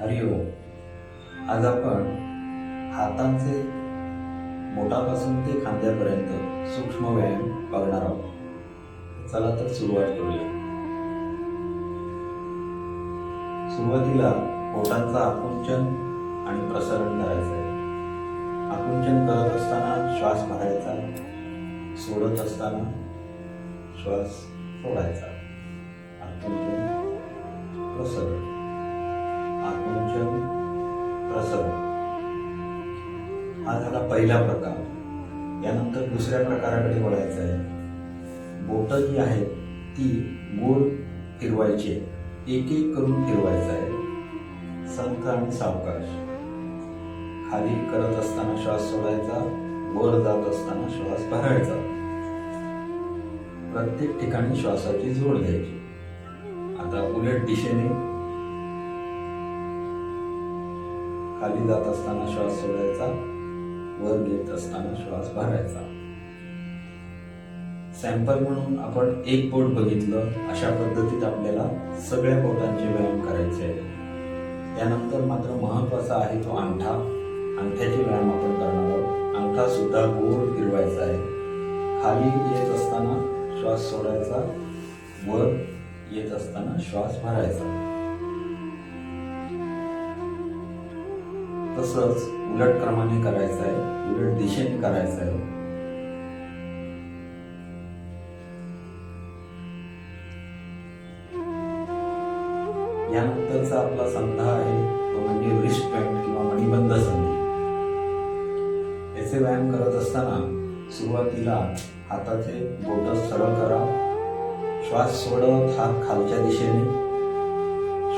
हरिओम हो. आज आपण हातांचे बोटापासून ते खांद्यापर्यंत सूक्ष्म व्यायाम बघणार आहोत. चला तर सुरुवात करूया. सुरुवातीला बोटांचं आकुंचन आणि प्रसारण करायचं आहे आकुंचन करत असताना श्वास भरायचा सोडत असताना श्वास सोडायचा. आकुंचन प्रसरण. असं. हा झाला पहिला प्रकार. यानंतर दुसऱ्या प्रकाराकडे वळायचं आहे. बोट जी आहेत ती गोल फिरवायची एक एक करून फिरवायचं आहे. संथ आणि सावकाश. खाली करत असताना श्वास सोडायचा वर जात असताना श्वास भरायचा. प्रत्येक ठिकाणी श्वासाची जोड द्यायची आता उलट दिशेने खाली जात असताना श्वास सोडायचा वर घेत असताना श्वास भरायचा. सॅम्पल म्हणून आपण एक बोट बघितलं अशा पद्धतीत आपल्याला सगळ्या बोटांचे व्यायाम करायचे आहे त्यानंतर मात्र महत्त्वाचा आहे तो अंगठा. अंगठ्याचे व्यायाम आपण करणार आहोत. अंगठा सुद्धा गोल फिरवायचा आहे. खाली येत असताना श्वास सोडायचा वर येत असताना श्वास भरायचा. तसंच उलट क्रमाने करायचं आहे उलट दिशेने करायचं आहे. यानंतरचा आपला संधा आहे तो म्हणजे रिस्ट पॅन्ट किंवा मणिबंध संधी. याचे व्यायाम करत असताना सुरुवातीला हाताचे बोट सरळ करा श्वास सोडत हात खालच्या दिशेने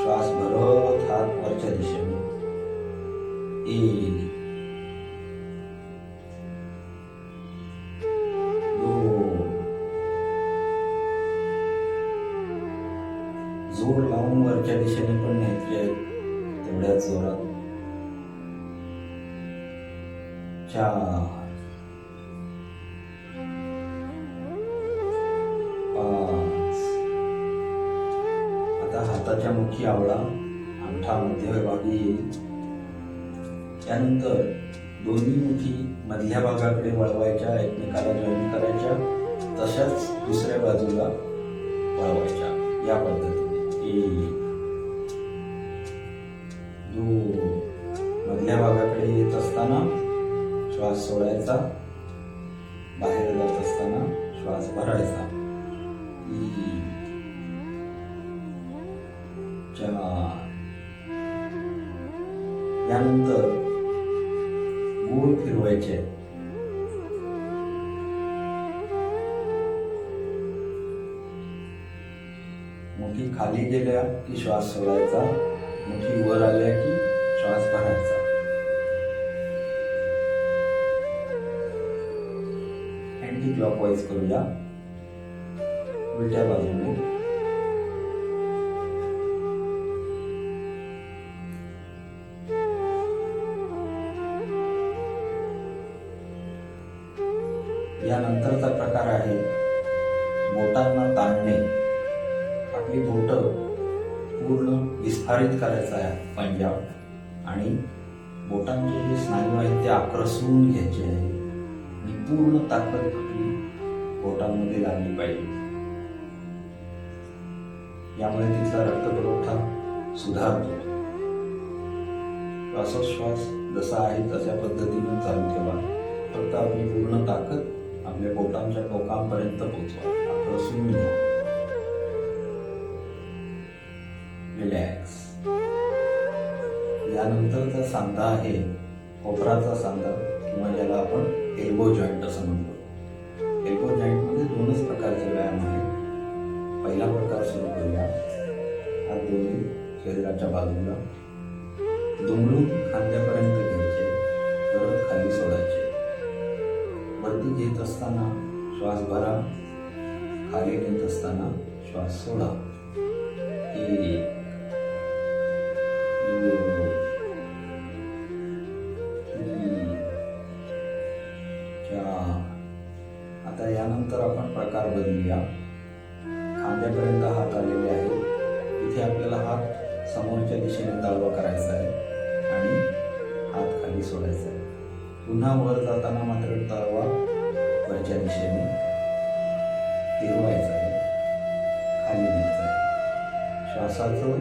श्वास भरत हात वरच्या दिशेने. एक जोर लावून वरच्या दिशेने पण न्यायचे आहेत तेवढ्याच जोरात. चार. पाच. आता हाताच्या मुखी आवळा अंगठा मध्यभागी येईल त्यानंतर दोन्ही मुठी मधल्या भागाकडे वळवायच्या एकमेकाला जॉईन करायच्या तशाच दुसऱ्या बाजूला वळवायच्या. या पद्धतीने. एक दोन मधल्या भागाकडे येत असताना श्वास सोडायचा बाहेर जात असताना श्वास भरायचा. तीन चार यानंतर गोल फिरवायचे मुठी खाली गेल्या की श्वास सोडायचा? मुठी वर आल्या की श्वास भरायचा? अँटी क्लॉकवाईज करूया. उलट्या बाजूने. यानंतरचा प्रकार आहे बोटांना ताणणे. आपली बोट पूर्ण विस्फारित करायचं आहे पंजाब. आणि बोटांचे जे स्नायू आहेत ते आक्रसून घ्यायचे आहे. आणि पूर्ण ताकद आपली बोटांमध्ये लागली पाहिजे. यामुळे तिचा रक्तपुरवठा सुधारतो. श्वासोश्वास जसा आहे तशा पद्धतीने चालू ठेवा. फक्त आपली पूर्ण ताकद आपल्या बोटांच्या टोकांपर्यंत पोहोचवा आक्रसून घ्या रिलॅक्स यानंतरचा सांधा आहे कोपराचा सांधा किंवा ज्याला आपण एल्बो जॉईंट असं म्हणतो. एल्बो जॉईंटमध्ये दोनच प्रकारचे व्यायाम आहेत. पहिला प्रकार सुरू करूया. हा दोन्ही शरीराच्या बाजूला. दुमडून खांद्यापर्यंत घेत असताना श्वास भरा. खाली नेत असताना श्वास सोडा. एक दोन तीन चार. आता यानंतर आपण प्रकार बदलूया. खांद्यापर्यंत हात आलेले आहे इथे आपल्याला हात समोरच्या दिशेने दावा करायचा आहे आणि हात खाली सोडायचा आहे. पुन्हा वर जाताना मात्र तळवा वरच्या दिशेने फिरवायचं आहे. खाली न्यायचा आहे. श्वासाचं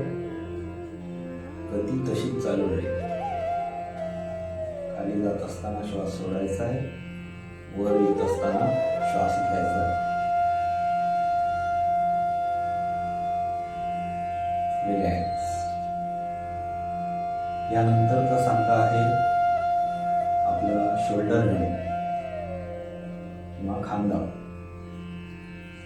गती तशीच चालू राहील. खाली जात असताना श्वास सोडायचा आहे. वर येत असताना श्वास घ्यायचा आहे. रिलॅक्स यानंतरचा सांगा आहे आपलं शोल्डर जॉईंट किंवा खांदा.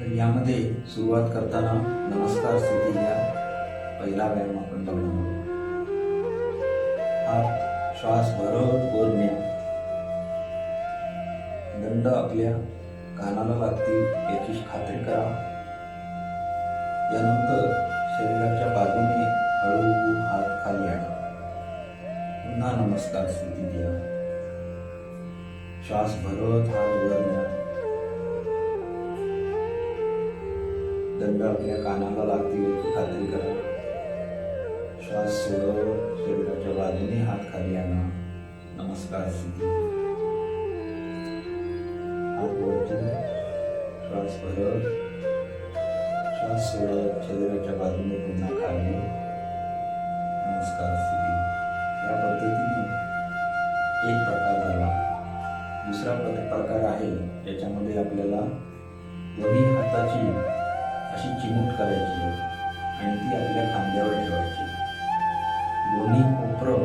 तर यामध्ये सुरुवात करताना नमस्कार स्थिती या पहिला व्यायाम आपण बघणार आहोत. हात श्वास भरत वर न्या. दंड आपल्या कानाला लागतील याची खात्री करा. यानंतर शरीराच्या बाजूने हळू हात खाली आणा पुन्हा नमस्कार स्थिती द्या श्वास भरत हात वर न्या दंड आपल्या कानाला लागतील. याची खात्री करा. श्वास सोडव. शरीराच्या बाजूने हात खाली आणा. नमस्कार स्थिती हात वरती श्वास भरत श्वास सोडत शरीराच्या बाजूने पुन्हा खाली. नमस्कार स्थिती या पद्धतीने एक प्रकार झाला. दुसरा प्रकार आहे ज्याच्यामध्ये आपल्याला दोन्ही हाताची अशी चिमूट करायची आणि ती आपल्या खांद्यावर ठेवायची. दोन्ही कोपरं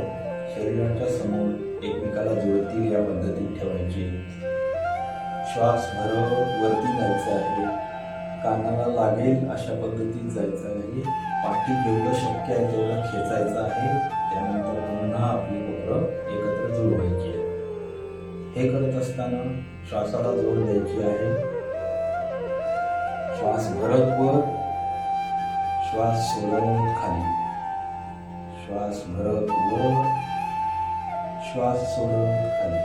शरीराच्या समोर एकमेकाला जुळतील या पद्धतीत ठेवायची. श्वास भरव वरती जायचं आहे. कानाला लागेल अशा पद्धतीत जायचं आहे पाठी जेवढं शक्य आहे तेवढं खेचायचं आहे. त्यानंतर पुन्हा आपली कोपरं एकत्र जुळवायची आहे. हे करत असताना श्वासाला जोड द्यायची आहे. श्वास भरत वर श्वास सोडत खाली. श्वास भरत वर श्वास सोडत खाली.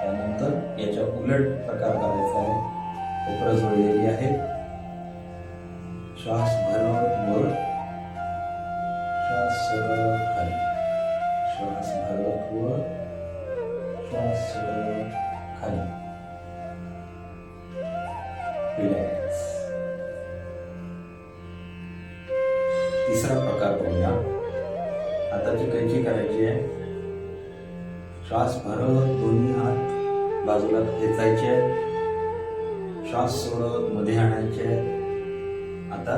त्यानंतर याच्या उलट प्रकार करायचा आहे. कोपरं जोडलेली आहे श्वास भरत वर श्वास सोडत खाली. श्वास भरत वर श्वास सोडत खाली. रिलॅक्स तिसरा प्रकार पाहूया जी कैची करायची आहे श्वास भरत दोन्ही हात बाजूला खेचायचे आहेत. श्वास सोडत मध्ये आणायचे आहेत. आता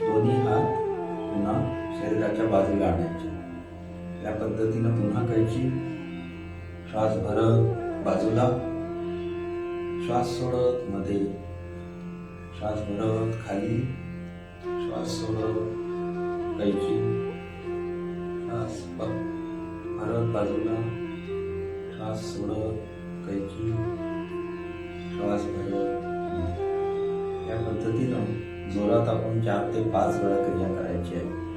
दोन्ही हात पुन्हा शरीराच्या बाजूला आणायचे या पद्धतीनं पुन्हा कैची श्वास भरत बाजूला. श्वास सोडत मध्ये श्वास भरत खाली. श्वास सोडत कैची श्वास भरत बाजूला. श्वास सोडत कैची श्वास भरत या पद्धतीनं जोरात आपण चार ते पाच वेळा क्रिया करायची आहे.